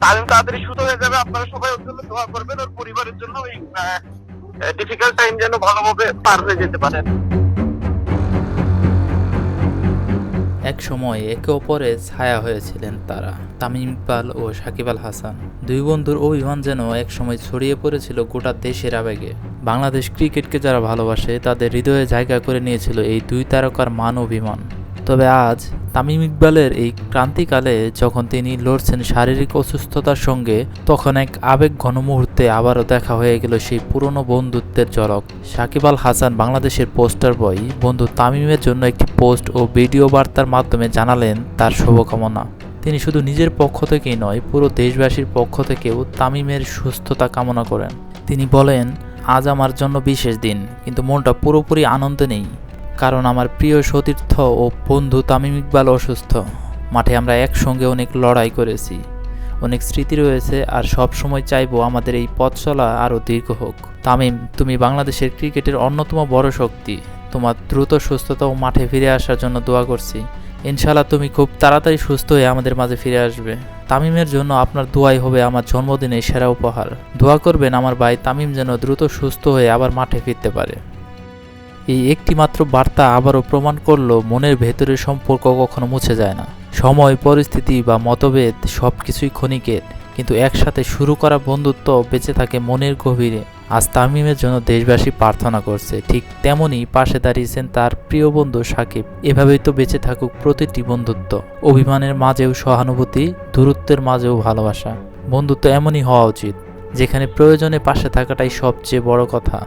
তাড়াতাড়ি সুস্থ হয়ে যাবে, আপনারা সবাই ওর জন্য দোয়া করবেন, ওর পরিবারের জন্য ডিফিকাল্ট টাইম যেন ভালোভাবে পার হয়ে যেতে এক সময় একে অপরে ছায়া হয়েছিলেন তারা, তামিম ইকবাল ও সাকিব আল হাসান। দুই বন্ধুর অভিমান যেন এক সময় ছড়িয়ে পড়েছিল গোটা দেশের আবেগে। বাংলাদেশ ক্রিকেটকে যারা ভালোবাসে, তাদের হৃদয়ে জায়গা করে নিয়েছিল এই দুই তারকার মান অভিমান। তবে আজ তামিম ইকবালের এই ক্রান্তিকালে যখন তিনি লড়ছেন শারীরিক অসুস্থতার সঙ্গে, তখন এক আবেগ ঘন মুহূর্তে আবারও দেখা হয়ে গেল সেই পুরনো বন্ধুত্বের ঝলক। সাকিব আল হাসান বাংলাদেশের পোস্টার বয়। বন্ধু তামিমের জন্য একটি পোস্ট ও ভিডিও বার্তার মাধ্যমে জানালেন তার শুভকামনা। তিনি শুধু নিজের পক্ষ থেকেই নয়, পুরো দেশবাসীর পক্ষ থেকেও তামিমের সুস্থতা কামনা করেন। তিনি বলেন, আজ আমার জন্য বিশেষ দিন, কিন্তু মনটা পুরোপুরি আনন্দে নেই। কারণ আমার প্রিয় সতীর্থ ও বন্ধু তামিম ইকবাল অসুস্থ। মাঠে আমরা একসঙ্গে অনেক লড়াই করেছি। অনেক স্মৃতি রয়েছে আর সব সময় চাইব আমাদের এই পথ চলা আরও দীর্ঘ হোক। তামিম, তুমি বাংলাদেশের ক্রিকেটের অন্যতম বড় শক্তি। তোমার দ্রুত সুস্থতা ও মাঠে ফিরে আসার জন্য দোয়া করছি। ইনশাল্লাহ তুমি খুব তাড়াতাড়ি সুস্থ হয়ে আমাদের মাঝে ফিরে আসবে। তামিমের জন্য আপনার দোয়াই হবে আমার জন্মদিনের সেরা উপহার। দোয়া করবেন আমার ভাই তামিম যেন দ্রুত সুস্থ হয়ে আবার মাঠে ফিরতে পারে। এই একটি মাত্র বার্তা আবারও প্রমাণ করল, মনের ভেতরের সম্পর্ক কখনো মুছে যায় না। সময়, পরিস্থিতি বা মতভেদ সব কিছুই ক্ষণিকের, কিন্তু একসাথে শুরু করা বন্ধুত্ব বেঁচে থাকে মনের গভীরে। আজ তামিমের জন্য দেশবাসী প্রার্থনা করছে, ঠিক তেমনই পাশে দাঁড়িয়েছেন তার প্রিয় বন্ধু সাকিব। এভাবেই তো বেঁচে থাকুক প্রতিটি বন্ধুত্ব। অভিমানের মাঝেও সহানুভূতি, দূরত্বের মাঝেও ভালোবাসা। বন্ধুত্ব এমনই হওয়া উচিত, যেখানে প্রয়োজনে পাশে থাকাটাই সবচেয়ে বড় কথা।